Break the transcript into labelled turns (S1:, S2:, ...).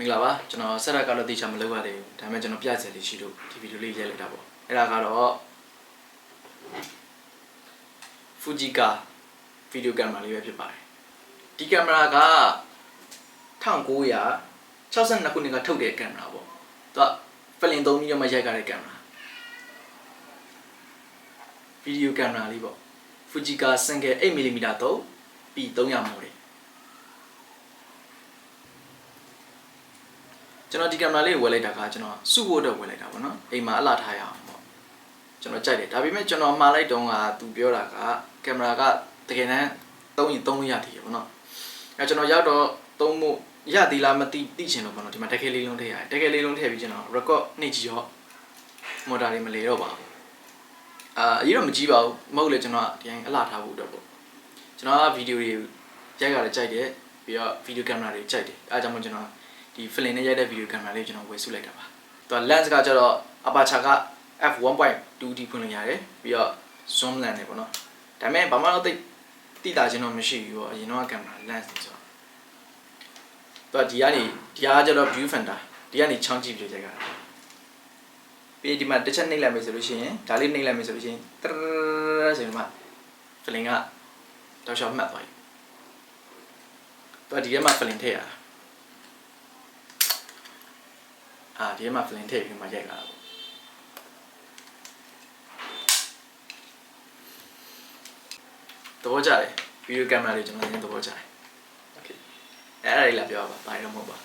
S1: မင်္ဂလာပါကျွန်တော်ဆက်ရက်ကတော့တေချာမလုပ်ရသေးဘူးဒါပေမဲ့ကျွန်တော်ပြချင်လေးရှိလို့ဒီဗီဒီယိုလေးရိုက်လိုက်တာပေါ့အဲ့ဒါကတော့ Fujica ဗီဒီယိုကင်မရာလေးပဲဖြစ်ပါတယ်ဒီကင်မရာက1962ခုနှစ်ကထုတ်တဲ့ကင်မရာပေါ့သူကဖလင်3မျိုးမှရိုက်ကြတဲ့ကင်မရာဗီဒီယိုကင်မရာလေးပေါ့ Fujica single 8mm သုံး P300 model ကျွန်တော်ဒီကင်မရာလေးကိုဝယ်လိုက်တာကကျွန်တော်စုဖို့အတွက်ဝယ်လိုက်တာပေါ့နော်အိမ်မှာအလှထားရအောင်ပေါ့ကျွန်တော်ကြိုက်တယ်ဒါပေမဲ့ကျွန်တော်မှာလိုက်တုန်းကသူပြောတာကကင်မရာကတကယ်တမ်းသုံးရင်သုံးလို့ရသေးတယ်ပေါ့နော်အဲကျွန်တော်ရောက်တော့သုံးမှုရသေးလားမသိသိချင်တော့ပေါ့နော်ဒီမှာတကယ်လေးလုံးထည့်ရတယ်တကယ်လေးလုံးထည့်ပြီးကျွန်တော် record နှိပ်ကြည့်ရောမော်တာတွေမလေတော့ပါဘူးအာအရေးတော့မကြည့်ပါဘူးမဟုတ်လေကျွန်တော်ဒီတိုင်းအလှထားဖို့အတွက်ပေါ့ကျွန်တော်ကဗီဒီယိုတွေရိုက်ရတယ်ကြိုက်တယ်ပြီးတော့ဗီဒီယိုကင်မရာတွေကြိုက်တယ်အဲဒါကြောင့်မို့ကျွန်တော် ဒီ film နဲ့ရိုက်တဲ့ video camera လေးကိုကျွန်တော်ဝယ်စုလိုက်တာပါ။သူက lens ကကျတော့ aperture က f1.2d ဖွင့်လို့ရတယ်ပြီးတော့ zoom lens နဲ့ပေါ့နော်။ဒါပေမဲ့ဘာမှတော့သိတိတာချင်းတော့မရှိဘူးပေါ့အရင်တော့ camera lens နေဆိုတော့သူကဒီကနေဒီကကျတော့ view finder ဒီကနေချောင်းကြည့်ပြီးရိုက်ကြတာ။ပြီးဒီမှာတစ်ချက်နှိပ်လိုက်မယ်ဆိုလို့ရှိရင်ဒါလေးနှိပ်လိုက်မယ်ဆိုလို့ရှိရင်တရဆိုရင်မှ film ကတောက်လျှောက်မှတ်သွားပြီ။သူကဒီထဲမှာ film ထည့်ရတာ အာဒီထဲမှာ flame ထည့်ပြီးမှရိုက်လာတာပေါ့သဘောကျတယ်ဗီဒီယိုကင်မရာလေးကျွန်တော်လည်းသဘောကျတယ်โอเคအဲ့ဒါလေးလာပြောပါဘာလို့မဟုတ်ပါ